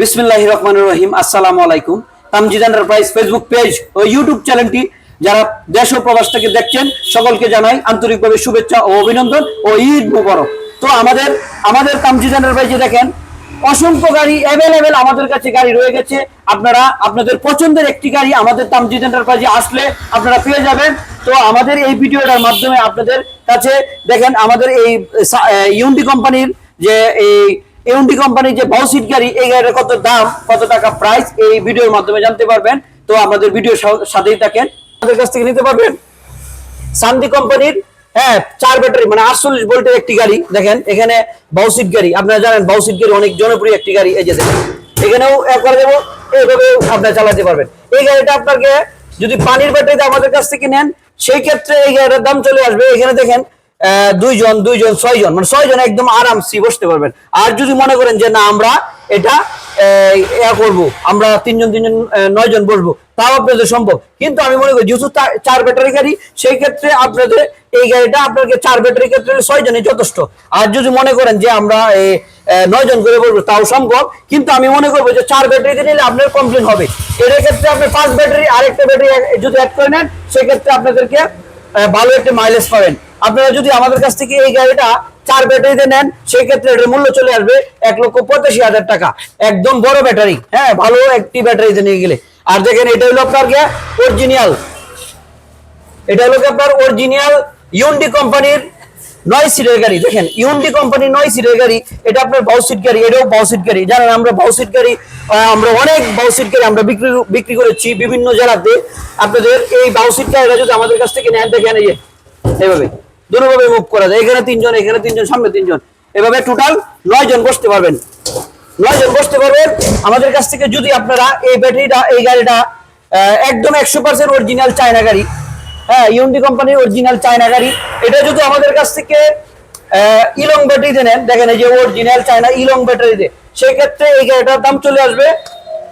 বিসমিল্লাহ রহমান রহিম, আসসালামু আলাইকুম। তামজিদ এন্টারপ্রাইজ ফেসবুক পেজ ও ইউটিউব চ্যানেলটি যারা দেশ ও প্রবাস থেকে দেখছেন, সকলকে জানাই আন্তরিকভাবে শুভেচ্ছা ও অভিনন্দন ও ঈদ মুবারক। তো আমাদের আমাদের তামজিদ এন্টারপ্রাইজে দেখেন, অসংখ্য গাড়ি অ্যাভেলেবেল আমাদের কাছে গাড়ি রয়ে গেছে। আপনারা, আপনাদের পছন্দের একটি গাড়ি আমাদের তামজিদ এন্টারপ্রাইজে আসলে আপনারা পেয়ে যাবেন। তো আমাদের এই ভিডিওটার মাধ্যমে আপনাদের কাছে দেখেন, আমাদের এই ইউন্ডি কোম্পানির যে এই ইউন্ডি কোম্পানির যে বাউসিট গাড়ি, এই গাড়ির কত দাম, কত টাকা প্রাইস এই ভিডিওর মাধ্যমে জানতে পারবেন। তো আমাদের ভিডিওর সা- সাথেই থাকেন। আমাদের কাছ থেকে নিতে পারবেন? শান্তি কোম্পানির হ্যাঁ চার ব্যাটারি মানে আটচল্লিশ ভোল্টের একটি গাড়ি, দেখেন, এখানে বাউসিট গাড়ি। আপনারা জানেন বাউসিট গাড়ি অনেক জনপ্রিয় একটি গাড়ি, এই যে দেখেন। এখানেও একবার দেবো এইভাবে আপনারা চালাতে পারবেন। এই গাড়িটা আপনাকে যদি পানির ব্যাটারিতে আমাদের কাছ থেকে নেন, সেই ক্ষেত্রে এই গাড়িটার দাম চলে আসবে। এখানে দেখেন দুইজন দুইজন ছয়জন মানে ছয়জন একদম আরামসি বসতে পারবেন। আর যদি মনে করেন যে না আমরা এটা করব আমরা তিনজন তিনজন নয়জন বসবো তাও আপনাদের সম্ভব। কিন্তু আমি মনে করি যেহেতু চার ব্যাটারি গাড়ি সেই ক্ষেত্রে আপনাদের এই গাড়িটা আপনাকে চার ব্যাটারি ক্ষেত্রে ছয় জনই যথেষ্ট। আর যদি মনে করেন যে আমরা এই আহ, নয় জন করে বলব তাও সম্ভব। কিন্তু আমি মনে করব যে চার ব্যাটারিতে নিলে আপনার কমপ্লেন হবে। এর ক্ষেত্রে আপনি পাঁচ ব্যাটারি আরেকটা ব্যাটারি যদি অ্যাড করে নেন সেক্ষেত্রে আপনাদেরকে ভালো একটা মাইলেজ পাবেন। আপনারা যদি আমাদের কাছ থেকে এই গাড়িটা চার ব্যাটারিতে নেন সেই ক্ষেত্রে এটার মূল্য চলে আসবে এক লক্ষ পঁচাশি হাজার টাকা। একদম বড় ব্যাটারি। হ্যাঁ ভালো একটি ব্যাটারিতে নিয়ে গেলে। আর দেখেন, এটা হলো আপনার অরিজিনাল এটা হলো আপনার অরিজিনাল ইউন্ডি কোম্পানির নয় সিটের গাড়ি। দেখেন ইউন্ডি কোম্পানির নয় সিটের গাড়ি, এটা আপনার বাউসিট গাড়ি, এটাও বাউসিট গাড়ি। জানেন, আমরা বাউসিট গাড়ি আমরা অনেক বাউসিট গাড়ি আমরা বিক্রি বিক্রি করেছি বিভিন্ন জেলাতে। আপনাদের এই বাউসিট গাড়িটা যদি আমাদের কাছ থেকে নেন, দেখেন এই এইভাবে। দুটোভাবে মুভ করা যায়। এখানে তিনজন এখানে তিনজন, সামনে তিনজন। এভাবে টোটাল নয় জন বসতে পারবেন। নয় জন বসতে পারবেন আমাদের কাছ থেকে যদি আপনারা এই ব্যাটারিটা এই গাড়িটা একদম একশো পার্সেন্ট অরিজিনাল চায়না গাড়ি হ্যাঁ ইউন্ডি কোম্পানির অরিজিনাল চায়না গাড়ি, এটা যদি আমাদের কাছ থেকে ইলং ব্যাটারিতে নেন, দেখেন এই যে অরিজিনাল চায়না ইলং ব্যাটারিতে সেক্ষেত্রে এই গাড়িটার দাম চলে আসবে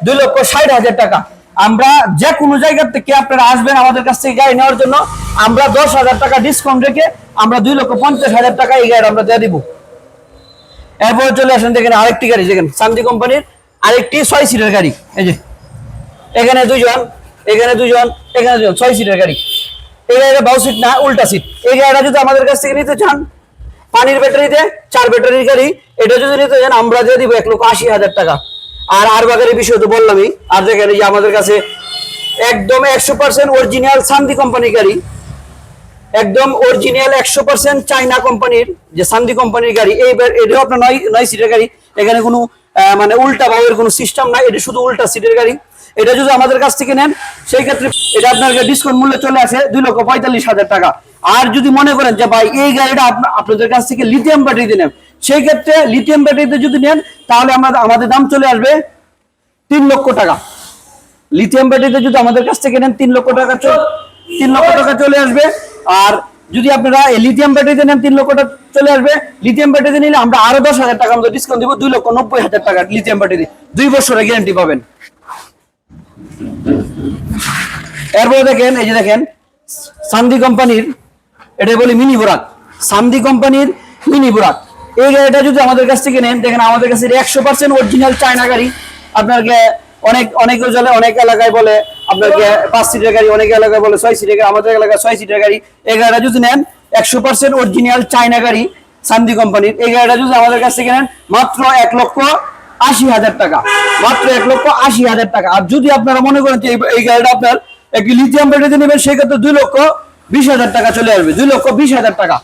দুই লক্ষ ষাট হাজার টাকা। আমরা যে কোনো জায়গা থেকে আপনারা আসবেন আমাদের কাছ থেকে গাড়ি নেওয়ার জন্য, আমরা দশ হাজার টাকা ডিসকাউন্ট রেখে আমরা দুই লক্ষ পঞ্চাশ হাজার টাকা এই গাড়ি আমরা দিয়ে দিব। এরপরে চলে আসেন দেখেন আরেকটি গাড়ি, দেখেন শান্তি কোম্পানির আরেকটি ছয় সিটের গাড়ি। এই যে, এখানে দুজন এখানে দুজন এখানে দুজন ছয় সিটের গাড়ি। এই গাড়িটা বাউ সিট না, উল্টা সিট এই গাড়িটা যদি আমাদের কাছ থেকে নিতে চান, পানির ব্যাটারিতে চার ব্যাটারির গাড়ি, এটা যদি নিতে চান, আমরা দিয়ে দিব এক লক্ষ আশি হাজার টাকা। আর আর বাগারের বিষয় তো বললামই। আর দেখেন এই যে আমাদের কাছে একদম একশো পার্সেন্ট অরিজিনাল শান্তি কোম্পানি গাড়ি। একদম অরিজিনাল একশো পার্সেন্ট চাইনা কোম্পানির যে সান্দি কোম্পানির গাড়ি। এই বার- এটাও আপনার নয় নয় সিটের গাড়ি। এখানে কোনো মানে উল্টা বাউয়ের কোনো সিস্টেম নাই। এটা শুধু উল্টা সিটের গাড়ি। এটা যদি আমাদের কাছ থেকে নেন, সেই ক্ষেত্রে এটা আপনার ডিসকাউন্ট মূল্যে চলে আসে দুই লক্ষ পঁয়তাল্লিশ হাজার টাকা। আর যদি মনে করেন যে, ভাই, এই গাড়িটা আপনাদের কাছ থেকে লিথিয়াম ব্যাটারিতে নেন সেই ক্ষেত্রে লিথিয়াম ব্যাটারিতে যদি নেন, তাহলে আমাদের আমাদের দাম চলে আসবে তিন লক্ষ টাকা। লিথিয়াম ব্যাটারিতে যদি আমাদের কাছ থেকে নেন, তিন লক্ষ টাকা তিন লক্ষ টাকা চলে আসবে। আর যদি আপনারা লিথিয়াম ব্যাটারিতে নেন, তিন লক্ষ টাকা চলে আসবে। লিথিয়াম ব্যাটারিতে নিলে আমরা আরও দশ হাজার টাকা আমাদের ডিসকাউন্ট দিব, দুই লক্ষ নব্বই হাজার টাকা লিথিয়াম ব্যাটারি দুই বছরের গ্যারান্টি পাবেন। এরপরে দেখেন, এই যে দেখেন সান্দি কোম্পানির এটা বলি মিনি বোরাক সান্দি কোম্পানির মিনি বোরাক এই গাড়িটা যদি আমাদের কাছ থেকে নেন, দেখেন আমাদের কাছে একশো পার্সেন্ট অরিজিনাল চায়না গাড়ি। আপনাকে অনেক অনেক জলে অনেক এলাকায় বলে, আপনাকে পাঁচ সিটের গাড়ি, অনেক এলাকায় বলে ছয় সিটের গাড়ি, আমাদের এলাকায় ছয় সিটের গাড়ি। এই গাড়িটা যদি নেন, একশো পার্সেন্ট অরিজিনাল চায়না গাড়ি সান্দি কোম্পানির এই গাড়িটা যদি আমাদের কাছ থেকে নেন, মাত্র এক লক্ষ আশি হাজার টাকা। মাত্র এক লক্ষ আশি হাজার টাকা। আর যদি আপনারা মনে করেন যে এই- গাড়িটা আপনার একটি লিথিয়াম ব্যাটারিতে নেবেন, সেক্ষেত্রে দুই লক্ষ বিশ হাজার টাকা চলে আসবে। দুই লক্ষ বিশ হাজার টাকা।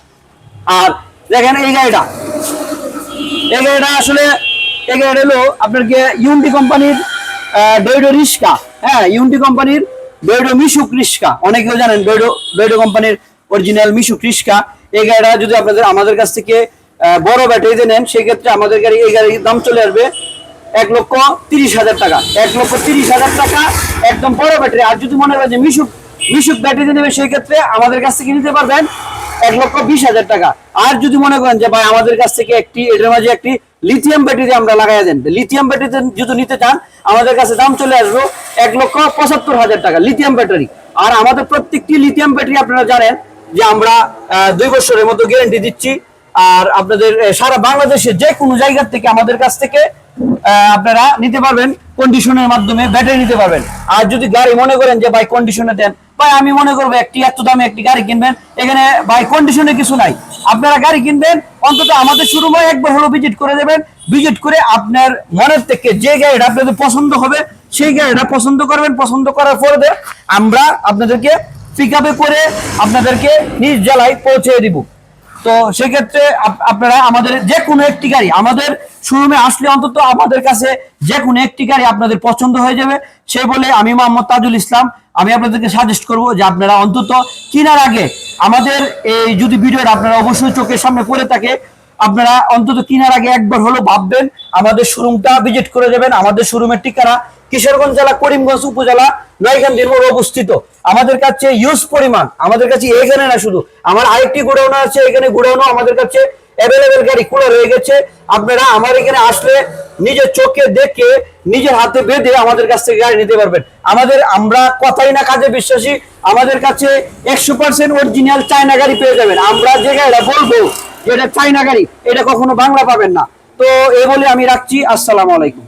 আর দেখেন এই গাড়িটা এই গাড়িটা আসলে এই গাড়িটা হলো আপনার কি ইউন্ডি কোম্পানির ডোইডো রিস্কা হ্যাঁ ইউনটি কোম্পানির ডোইডো মিশুক রিস্কা অনেকেও জানেন ডোইডো ডোইডো কোম্পানির অরিজিনাল মিশুক রিস্কা এই গাড়িটা যদি আপনাদের আমাদের কাছ থেকে বড় ব্যাটারিতে নেন সেই ক্ষেত্রে আমাদের গাড়ি, এই গাড়ির দাম চলে আসবে এক লক্ষ তিরিশ হাজার টাকা। এক লক্ষ তিরিশ হাজার টাকা একদম বড় ব্যাটারি আর যদি মনে করেন যে মিশুক মিশুক ব্যাটারিতে নেবে সেই ক্ষেত্রে আমাদের কাছ থেকে নিতে পারবেন এক লক্ষ বিশ হাজার টাকা। আর যদি মনে করেন যে, ভাই, আমাদের কাছ থেকে একটি, এটার মাঝে একটি লিথিয়াম ব্যাটারি আমরা লাগাই দেন। লিথিয়াম ব্যাটারি যদি নিতে চান, আমাদের কাছে দাম চলে আসব এক লক্ষ পঁচাত্তর হাজার টাকা লিথিয়াম ব্যাটারি আর আমাদের প্রত্যেকটি লিথিয়াম ব্যাটারি আপনারা জানেন যে আমরা দুই বছরের মতো গ্যারেন্টি দিচ্ছি। আর আপনাদের সারা বাংলাদেশে যে কোনো জায়গা থেকে আমাদের কাছ থেকে আপনারা নিতে পারবেন কন্ডিশনের মাধ্যমে ব্যাটারি নিতে পারবেন। আর যদি গাড়ি মনে করেন যে, ভাই কন্ডিশনে দেন। ভাই, আমি মনে করব একটি এত দামে একটি গাড়ি কিনবেন। এখানে, ভাই কন্ডিশনে কিছু নাই। আপনারা গাড়ি কিনবেন, অন্তত আমাদের শোরুমে একবার হলো ভিজিট করে দেবেন। ভিজিট করে আপনার মনের থেকে যে গাড়িটা আপনাদের পছন্দ হবে, সেই গাড়িটা পছন্দ করবেন। পছন্দ করার পরে আমরা আপনাদেরকে পিক করে আপনাদেরকে নিজ জেলায় পৌঁছে দিব। তো সেক্ষেত্রে আপ- আপনারা আমাদের যে কোনো একটি গাড়ি, আমাদের শোরুমে আসলে অন্তত আমাদের কাছে যে কোনো একটি গাড়ি আপনাদের পছন্দ হয়ে যাবে। সে বলে আমি মোহাম্মদ তাজুল ইসলাম, আমি আপনাদেরকে সাজেস্ট করব যে আপনারা অন্তত কেনার আগে আমাদের এই যদি ভিডিওটা আপনারা অবশ্যই চোখের সামনে পড়ে থাকে, আপনারা অন্তত কেনার আগে একবার হলো ভাববেন আমাদের শোরুমটা ভিজিট করে যাবেন। আমাদের শোরুমের ঠিকানা কিশোরগঞ্জ জেলা, করিমগঞ্জ উপজেলা নয়খান মোড় অবস্থিত। আমাদের কাছে ইউজ পরিমাণ, আমাদের কাছে এখানে না শুধু, আমার আরেকটি গোডাউন আছে, এখানে গোডাউনও আমাদের কাছে অ্যাভেলেবেল গাড়ি খোলা রয়ে গেছে। আপনারা আমার এখানে আসলে নিজের চোখে দেখে, নিজের হাতে বেঁধে আমাদের কাছ থেকে গাড়ি নিতে পারবেন। আমাদের, আমরা কথাই না কাজে বিশ্বাসী, আমাদের কাছে একশো পার্সেন্ট অরিজিনাল চায়না গাড়ি পেয়ে যাবেন। আমরা যে গাড়িটা বলব এটা চায়না গাড়ি, এটা কখনো বাংলা পাবেন না। তো এই বলে আমি রাখছি, আসসালামু আলাইকুম।